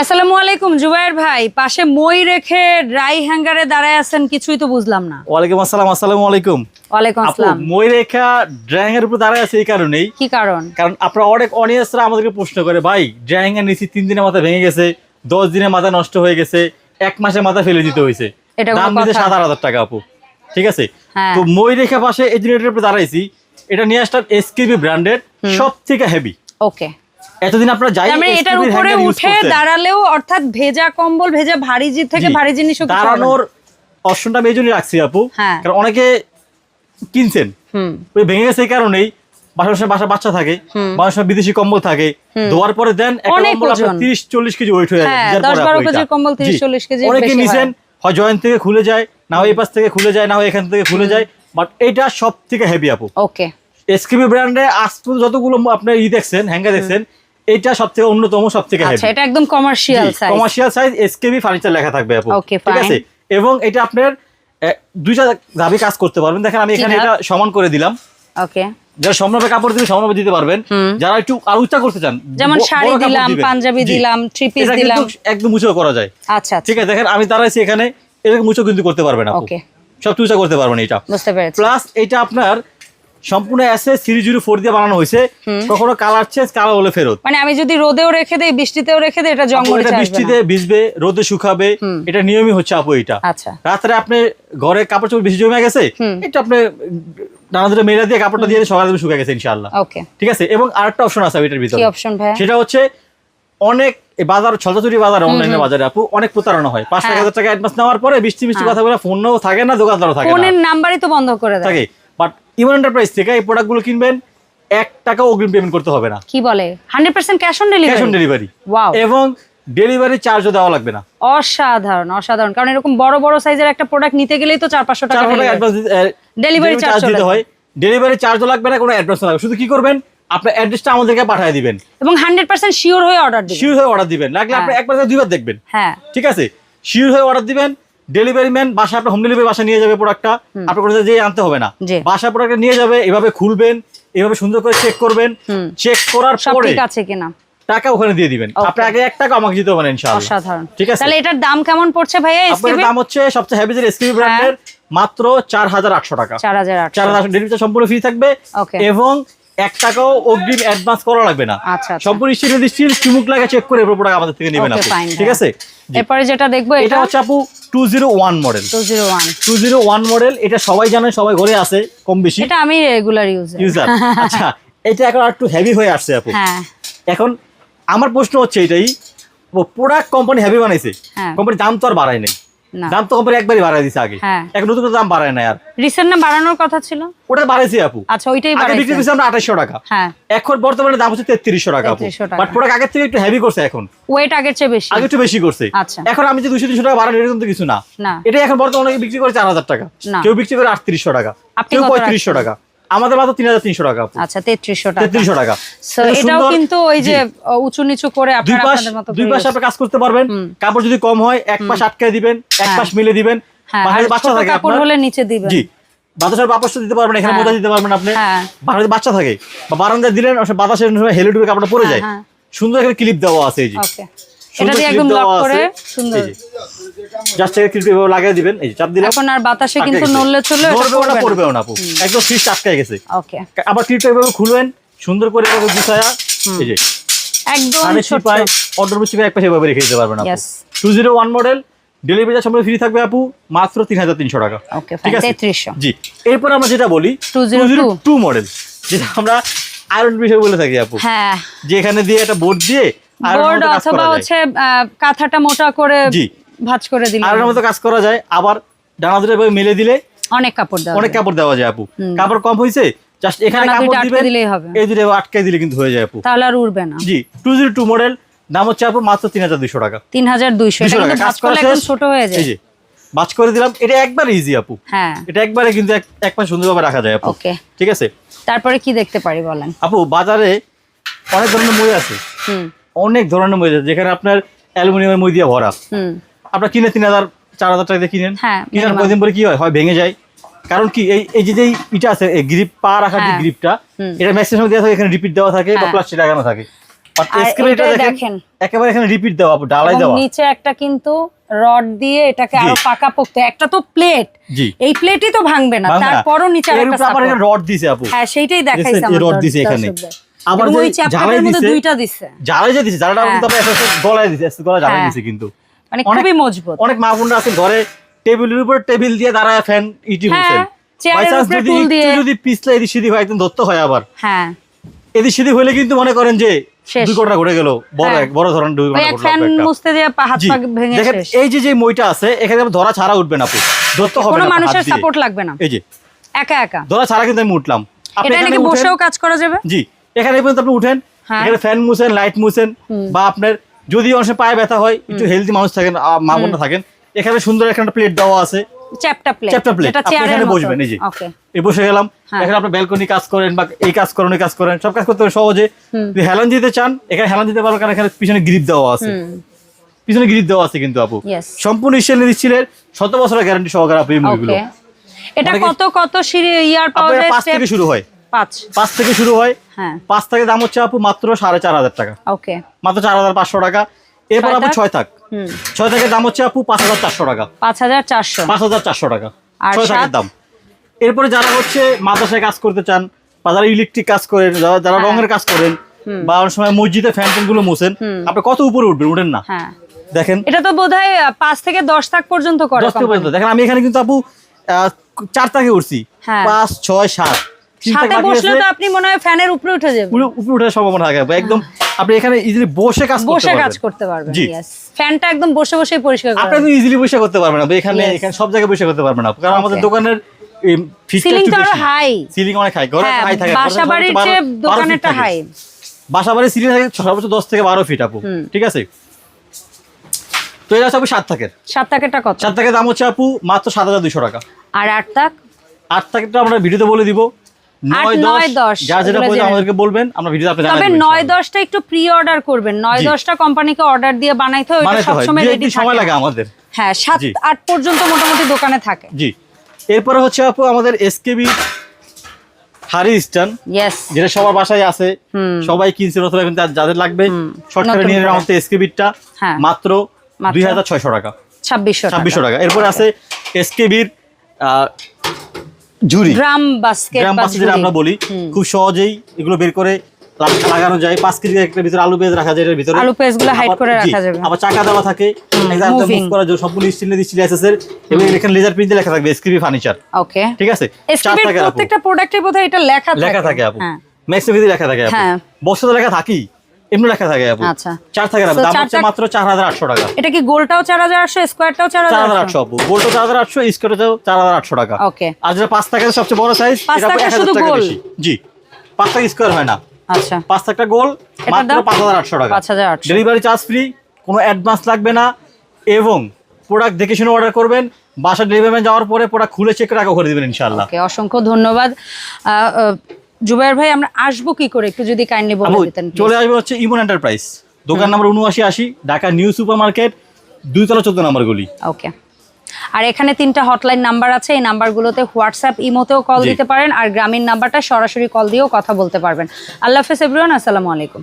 আসসালামু আলাইকুম জুবাইর ভাই। পাশে মই রেখে ড্রাই হ্যাঙ্গারে দাঁড়ায় আছেন কিছুই তো বুঝলাম না। ওয়ালাইকুম আসসালাম আসসালামু আলাইকুম। ওয়ালাইকুম আসসালাম। ময়ূরেখা ড্রাইং এর উপর দাঁড়ায় আছে এই কারণেই। কি কারণ? কারণ আপনারা অনেক অনিয়াসরা আমাদেরকে প্রশ্ন করে ভাই ড্রাইং নিচে তিন দিনের মাথা ভেঙে গেছে দশ দিনের মাথা নষ্ট হয়ে গেছে এক মাসে মাথা ফেলে দিতে হয়েছে। এটা দাম দিতে সাত আট হাজার টাকা আপু। ঠিক আছে? হ্যাঁ। তো ময়ূরেখা পাশে এই জেনারেটর উপর দাঁড়াইছি। এটা নিয়ে আসলাম এসকেবি ব্র্যান্ডের সব থেকে হেভি ওকে এতদিন আপনারা যাই মানে এটার উপরে উঠে দাঁড়ালেও অর্থাৎ ভেজা কম্বল ভেজা ভারী জিনিস থেকে ভারী না। দাঁড়ানোর অপশনটা আমি এই জন্যই রাখছি আপু। হ্যাঁ। কারণ অনেকে কিনছেন ওই ভেঙে গেছে এই কারণেই বাসার বাসা বাচ্চা থাকে বাসার সময় বিদেশি কম্বল থাকে ধোয়ার পরে দেন তিরিশ চল্লিশ কেজি ওয়েট হয়ে যায় হ্যাঁ, ভিজার 10 পরে 12 আপু কেজির এটা। কম্বল 30 জি। 40 অনেকে নিছেন হয়। জয়েন্ট থেকে খুলে যায় না হয় এই পাশ থেকে খুলে যায় না হয় এখান থেকে খুলে যায় বাট এটা সব থেকে হেভি আপু ওকে এসকেবি ব্র্যান্ডে আজ যতগুলো আপনার ই দেখছেন হ্যাঙ্গার দেখছেন এটা সব থেকে অন্যতম সব থেকে আচ্ছা এটা একদম commercial size commercial size SKB furniture লেখা থাকবে আপু। ঠিক আছে? এবং এটা আপনার দুইটা দাবি কাজ করতে পারবেন। দেখেন আমি এখানে এটা সমান করে দিলাম। ওকে যারা সমভাবে কাপড় দিলে সমভাবে দিতে পারবেন। যারা একটু আর উঁচা করতে চান যেমন শাড়ি দিলাম। পাঞ্জাবি দিলাম, থ্রি পিস দিলাম। একদম উঁচু করা যায়। আচ্ছা আচ্ছা। ঠিক আছে দেখেন আমি দাঁড়াইছি এখানে এরকম উঁচু কিন্তু করতে পারবেন আপু। ওকে সব উঁচা করতে পারবেন এটা। বুঝতে পেরেছি। প্লাস এটা আপনার সম্পূর্ণ এসে সিরিজ জুড়ে ফোর দিয়ে বানানো হয়েছে। কখনো কালার চেঞ্জ কালার হলে ফেরত। মানে আমি যদি রোদেও রেখে দেই বৃষ্টিতেও রেখে দেই এটা জং আপু, মরিচা এটা বৃষ্টিতে ভিজবে রোদে শুকাবে এটা নিয়মই হচ্ছে আপু এটা। আচ্ছা। রাত্রে আপনি ঘরে কাপড় চোপড় বেশি জমে গেছে এটা আপনি নানা ধরে মেয়েরা দিয়ে কাপড়টা দিয়ে সকালে শুকিয়ে গেছে ইনশাআল্লাহ। ওকে। ঠিক আছে? এবং আরেকটা অপশন আছে এটার ভিতরে। কি অপশন ভাই সেটা হচ্ছে অনেক বাজার ছলচাতুরি বাজার অনলাইনে বাজারে আপু অনেক প্রতারণা হয়। পাঁচ টাকা হাজার টাকা অ্যাডভান্স নেওয়ার পরে বৃষ্টি বৃষ্টি কথা বলে ফোনও থাকে না দোকানদারও থাকে ফোনের নাম্বারই তো বন্ধ করে দেয়। থাকে। ইমন এন্টারপ্রাইজ থেকে এই প্রোডাক্টগুলো কিনবেন এক টাকা অগ্রিম পেমেন্ট করতে হবে না। কি বলে? Hundred percent cash on delivery cash on delivery delivery wow এবং ডেলিভারি চার্জও দেওয়া লাগবে না। অসাধারণ অসাধারণ। কারণ এরকম বড় বড় সাইজের একটা প্রোডাক্ট নিতে গেলেই তো চার পাঁচশো টাকা চার টাকা হয়ে যায়। অ্যাডভান্স Delivery charge চলে দিতে হয়। ডেলিভারি চার্জও লাগবে না কোনো অ্যাডভান্স লাগবে শুধু কি করবেন? আপনার অ্যাড্রেসটা আমাদেরকে পাঠিয়ে দিবেন। এবং হান্ড্রেড পার্সেন্ট শিওর হয়ে অর্ডার দিবে শিওর হয়ে অর্ডার দিবেন। লাগলে আপনি একবার দুইবার দেখবেন। হ্যাঁ। ঠিক আছে? শিওর হয়ে অর্ডার দিবেন। ডেলিভারি ম্যান বাসা আপনার হোম ডেলিভারি বাসা নিয়ে যাবে প্রোডাক্টটা আপনার কোনো যেয়ে আনতে হবে না। বাসা প্রোডাক্টটা নিয়ে যাবে এভাবে খুলবেন এভাবে সুন্দর করে চেক করবেন। চেক করার পরে ঠিক আছে কিনা? টাকা ওখানে দিয়ে দিবেন। আপনি আগে এক টাকা আমাকে দিতে পারেন ইনশাআল্লাহ। অসাধারণ। ঠিক আছে? তাহলে এটার দাম কেমন পড়ছে ভাইয়া এসটিভি দাম হচ্ছে সবচেয়ে হেভি যে এসকিবি ব্র্যান্ডের মাত্র চার হাজার আটশো টাকা। চার হাজার আটশো। চার হাজার ডেলিভারি সম্পূর্ণ ফ্রি থাকবে. এবং এক টাকাও অগ্রিম অ্যাডভান্স করা লাগবে না। আচ্ছা, আচ্ছা। সম্পূর্ণ স্টিল স্টিল চুমুক লাগে চেক করে প্রোডাক্ট আমাদের থেকে নেবেন আপনি। ঠিক। আছে। এরপরে যেটা দেখব এটা এটা হচ্ছে আপু two zero one model two zero one two zero one model এটা সবাই জানে সবাই ঘরে আছে কম বেশি। এটা আমি রেগুলার ইউজার ইউজার আচ্ছা এটা এখন একটু হেভি হয়ে আসছে আপু। হ্যাঁ। এখন আমার প্রশ্ন হচ্ছে এটাই প্রোডাক্ট কোম্পানি হেভি বানাইছে হ্যাঁ। কোম্পানি দাম তো আর বাড়ায় নাই। দাম তো কোম্পানি একবারই বাড়াই দিছে আগে। হ্যাঁ। এখন নতুন দাম বাড়ায় নাই আর। রিসেন্ট না বাড়ানোর কথা ছিল? ওটা বাড়াইছে আপু। আচ্ছা ওইটাই আগে বিক্রি করছি আমরা আঠাশশো টাকা। হ্যাঁ। এখন বর্তমানে দাম হচ্ছে তেত্রিশশো টাকা আপু। বাট প্রোডাক্ট আগের থেকে একটু হেভি করছে এখন। ওয়েট আগের চেয়ে বেশি। আগে একটু বেশি করছে। আচ্ছা। এখন আমি যে দুশো তিনশো টাকা বাড়ানোর এরকম তো কিছু না। না। এটা এখন বর্তমানে বিক্রি করে চার হাজার টাকা। কেউ বিক্রি করে আটত্রিশশো টাকা। কেউ কত পঁয়ত্রিশশো টাকা। আমাদের মাত্র তিন হাজার তিনশো টাকা আচ্ছা তেত্রিশশো টাকা। তেত্রিশশো টাকা। এটাও কিন্তু ওই যে উঁচু নিচু করে দুই পাশ দুই পাশে আপনি কাজ করতে পারবেন। কাপড় যদি কম হয় এক পাশ আটকে দিবেন এক হ্যাঁ। পাশ মিলে দিবেন। হ্যাঁ বাচ্চা থাকে কাপড় হলে নিচে দিবেন। জি। বাতাসের দিতে পারবেন এখানে হ্যাঁ। দিতে পারবেন আপনি। বাচ্চা থাকে বা বারান্দায় দিলেন বাতাসের হেলে ডুবে কাপড়টা পরে যায়। সুন্দর একটা ক্লিপ দেওয়া আছে এই যে। এটা দিয়ে একদম লক করে সুন্দর। জাস্ট একটা ক্লিপ এভাবে লাগিয়ে দিবেন। এই যে চাপ দিলাম। এখন আর বাতাসে কিন্তু। নড়লে এটা। পড়বেও না আপু। একদম আটকে গেছে। ওকে। আবার ক্লিপটা এভাবে খুলবেন সুন্দর করে এভাবে গুছায়া। এই যে। একদম কানে ছোট অর্ডার চিপায় এক পাশে এভাবে রেখে দিতে পারবেন আপু। Yes. Two zero one model delivery charge সম্পূর্ণ ফ্রি থাকবে আপু মাত্র তিন হাজার তিনশো টাকা। ওকে ঠিক আছে? তেত্রিশশো। জি। এরপর আমরা যেটা বলি 202 টু মডেল যেটা আমরা আয়রন বিষয় বলে থাকি আপু। হ্যাঁ। যে এখানে দিয়ে একটা বোর্ড দিয়ে বোর্ড অথবা হচ্ছে কাঁথাটা মোটা করে জি। ভাঁজ করে দিলে আয়রনের মতো কাজ করা যায় আবার ডানা দুটো মেলে দিলে অনেক কাপড় দেওয়া অনেক কাপড় দেওয়া যায় আপু। কাপড় কম হয়েছে জাস্ট এখানে কাপড় দিবেন দিলেই হবে। এই দুটো আটকে দিলে কিন্তু হয়ে যায় আপু। তাহলে আর উড়বে না। জি টু জিরো টু মডেল দাম হচ্ছে আপু মাত্র তিন হাজার দুশো টাকা। তিন হাজার দুইশো এটা দুশো টাকা। কিন্তু কাজ করা করলে একদম ছোট হয়ে যায়। যে বাজ করে দিলাম এটা একবার ইজি আপু। হ্যাঁ। এটা একবারে কিন্তু এক এক মাস সুন্দরভাবে রাখা যায় আপু। ওকে। ঠিক আছে? তারপরে কি দেখতে পারি বলেন? আপু বাজারে অনেক ধরনের মই আছে। হুম। অনেক ধরনের মই আছে যেখানে আপনার অ্যালুমিনিয়ামের মই দিয়ে ভরা আপনার কিনে তিন হাজার চার হাজার টাকা দিয়ে কিনেন হ্যাঁ, কিনার কদিন পরে কি হয় হয় ভেঙে যায় কারণ কি এই এই যে ইটা আছে এই গ্রিপ পা রাখার যে হ্যাঁ। গ্রিপটা হুম। এটা ম্যাক্সিমাম দেওয়া থাকে এখানে রিপিট দেওয়া থাকে বা হ্যাঁ। প্লাস্টিক লাগানো থাকে দেখেন। একেবারে এখানে রিপিট দেওয়া আপু ডালাই দেওয়া নিচে একটা কিন্তু রড দিয়ে এটাকে আরও পাকা পোক্ত একটা তো প্লেট এই প্লেটই তো ভাঙবে না। তারপরও নিচে। এখানে রড দিছে আপু হ্যাঁ সেইটাই দেখাইছে রড দিছে এখানে। আবার ওই চ্যাপ্টারের মধ্যে দুইটা দিছে। জ্বালাই যে দিছে জ্বালাটা হ্যাঁ। কিন্তু গলায় দিছে এসে গলা জ্বালাই হ্যাঁ। দিছে কিন্তু। মানে খুবই মজবুত। অনেক মা বোনরা আছে ঘরে টেবিলের উপর টেবিল দিয়ে দাঁড়ায় ফ্যান ইটি হ্যাঁ, চেয়ারের By যদি পিছলে এদিক সেদিক হয় একদম ধরতে হয় আবার। হ্যাঁ। এদিক সেদিক হলে কিন্তু মনে করেন যে ঘুরে গেল বড় হ্যাঁ। এক বড় ধরনের ভেঙে দেখেন এই যে যে মইটা আছে এখানে ধরা ছাড়া উঠবে না আপু। ধরতে হবে না মানুষের সাপোর্ট লাগবে না। এই যে। একা একা। ধরা ছাড়া কিন্তু আমি উঠলাম। আপনি এখানে বসেও কাজ করা যাবে? জি। এখানে পর্যন্ত আপনি উঠেন হ্যাঁ। এখানে ফ্যান মুছেন লাইট মুছেন বা আপনার যদি অনেক পায়ে ব্যথা হয় একটু হেলদি মানুষ থাকেন মা বোনরা থাকেন এখানে সুন্দর একটা প্লেট দেওয়া আছে। চ্যাপটা প্লেট চ্যাপ্টার প্লেট আপনি এখানে বসবেন এই যে। এই বসে গেলাম। এখানে আপনি ব্যালকনি কাজ করেন বা এই কাজ করেন ওই কাজ করেন সব কাজ করতে সহজে। যদি হেলান দিতে চান এখানে হেলান দিতে পারবেন কারণ এখানে পিছনে গ্রিপ দেওয়া আছে। পিছনে গ্রিপ দেওয়া আছে কিন্তু আপু। সম্পূর্ণ শত বছরের গ্যারান্টি সহকারে আপনি এই মুভিগুলো এটা কত কত ইয়ার পাওয়া আপনার যায়? পাঁচ থেকে শুরু হয়। পাঁচ। পাঁচ থেকে শুরু হয়। হ্যাঁ। পাঁচ থেকে দাম হচ্ছে আপু মাত্র সাড়ে চার হাজার টাকা। ওকে। মাত্র চার হাজার পাঁচশো টাকা। এরপর আপু ছয় থাক। ছয় থাকের দাম হচ্ছে আপু পাঁচ হাজার চারশো টাকা। পাঁচ হাজার চারশো। পাঁচ হাজার চারশো টাকা। ছয় থাকের দাম। এরপরে যারা হচ্ছে মাদ্রাসায় কাজ করতে চান বা যারা ইলেকট্রিক কাজ করেন যারা হ্যাঁ। রঙের কাজ করেন বা অনেক সময় মসজিদে ফ্যান ফ্যানগুলো মোছেন আপনি কত উপরে উঠবেন? উঠেন না। হ্যাঁ। দেখেন। এটা তো বোধহয় পাঁচ থেকে দশ থাক পর্যন্ত করে পর্যন্ত। দেখেন আমি এখানে কিন্তু আপু চার তাকে উঠছি। পাঁচ ছয় সাত। সাথে বসলে তো আপনি মনে হয় ফ্যানের উপরে উঠে যাবেন। পুরো উপরে ওঠার সম্ভাবনা থাকে। আপু। একদম আপনি এখানে ইজিলি বসে কাজ করতে বসে কাজ করতে পারবেন। ফ্যানটা একদম বসে বসেই পরিষ্কার আপনি ইজিলি বসে করতে পারবেন না। এখানে এখানে সব জায়গায় বসে করতে পারবেন না। কারণ আমাদের দোকানের সিলিং তো আরও হাই সিলিং অনেক হাই ঘরে হাই থাকে। বাসা বাড়ির চেয়ে দোকানেরটা হাই বাসা বাড়ির সিলিং থাকে সর্বোচ্চ দশ থেকে বারো ফিট আপু। ঠিক আছে? তো এটা আপু সাত থাকের। সাত থাকেরটা কত? সাত থাকের দাম হচ্ছে আপু মাত্র সাত হাজার দুশো টাকা। আর আট থাক? আট থাকেরটা আমরা ভিডিওতে বলে দিব। আমাদেরকে বলবেন আমরা তবে একটু প্রি অর্ডার করবেন। নয় জি। দশটা কোম্পানিকে অর্ডার দিয়ে বানাইতে হয় সবসময় রেডি সময় লাগে আমাদের। হ্যাঁ সাত জি। আট পর্যন্ত মোটামুটি দোকানে থাকে। জি। এরপরে হচ্ছে আপু আমাদের এসকেবি হারি স্টান ইয়েস যেটা সবার বাসায় আছে। সবাই কিনছে এখন যাদের লাগবে শর্টকাটে নিয়ে এসকেবিরটা হ্যাঁ। মাত্র মাত্র? দুই হাজার ছয়শো টাকা। ছাব্বিশশো ছাব্বিশশো টাকা। এরপর আছে এসকেবির ঝুরি গ্রাম বাস্কেট গ্রাম বা পাশে যেটা আমরা বলি খুব সহজেই এগুলো বের করে লাগ- লাগানো যায়। পাঁচ কেজি একটা ভিতরে আলু পেঁয়াজ রাখা যায় এটার ভিতরে। আলু আবার- করে রাখা যাবে। আবার চাকা দেওয়া থাকে। করা যায় সবগুলো স্টিল স্টিল এসএসের এবং এখানে লেজার প্রিন্টে লেখা থাকবে এসকেবি ফার্নিচার ওকে ঠিক আছে? চার থাকে প্রত্যেকটা প্রোডাক্টের বোধহয় এটা লেখা থাকে লেখা থাকে। আপু। হ্যাঁ। লেখা থাকে আপু। হ্যাঁ। বক্সে লেখা থাকি এমনি লেখা থাকে আপু। আচ্ছা। চার থাকে দাম হচ্ছে মাত্র চার হাজার আটশো টাকা। এটা কি গোলটাও চার হাজার আটশো স্কোয়ারটাও চার চার হাজার হাজার আটশো আপু। গোলটা চার হাজার আটশো স্কোয়ারটাও চার হাজার আটশো টাকা। ওকে আর যেটা পাঁচ টাকার সবচেয়ে বড় সাইজ এটা টাকা এক হাজার শুধু টাকা বেশি। জি। পাঁচ টাকা স্কোয়ার হয় না। আচ্ছা। পাঁচ টাকা গোল মাত্র দাম? পাঁচ হাজার আটশো টাকা। 5,800 ডেলিভারি চার্জ ফ্রি কোনো অ্যাডভান্স লাগবে না। এবং প্রোডাক্ট দেখে শুনে অর্ডার করবেন বাসা ডেলিভারি যাওয়ার পরে প্রোডাক্ট খুলে চেক করে টাকা করে দিবেন ইনশাল্লাহ ওকে অসংখ্য ধন্যবাদ। জুবাইর ভাই আমরা আসব কি করে? একটু যদি কাইন্ডলি বলে দিতেন চলে আসব হচ্ছে ইমন এন্টারপ্রাইজ দোকান নাম্বার উনআশি আশি ঢাকা নিউ সুপার মার্কেট দুইতলা চোদ্দ নাম্বার গুলি। ওকে আর এখানে তিনটা হটলাইন নাম্বার আছে এই নাম্বারগুলোতে হোয়াটসঅ্যাপ ইমোতেও কল দিতে পারেন আর গ্রামীণ নাম্বারটা সরাসরি কল দিয়েও কথা বলতে পারবেন। আল্লাহ হাফেজ এভরিওয়ান আসসালামু আলাইকুম।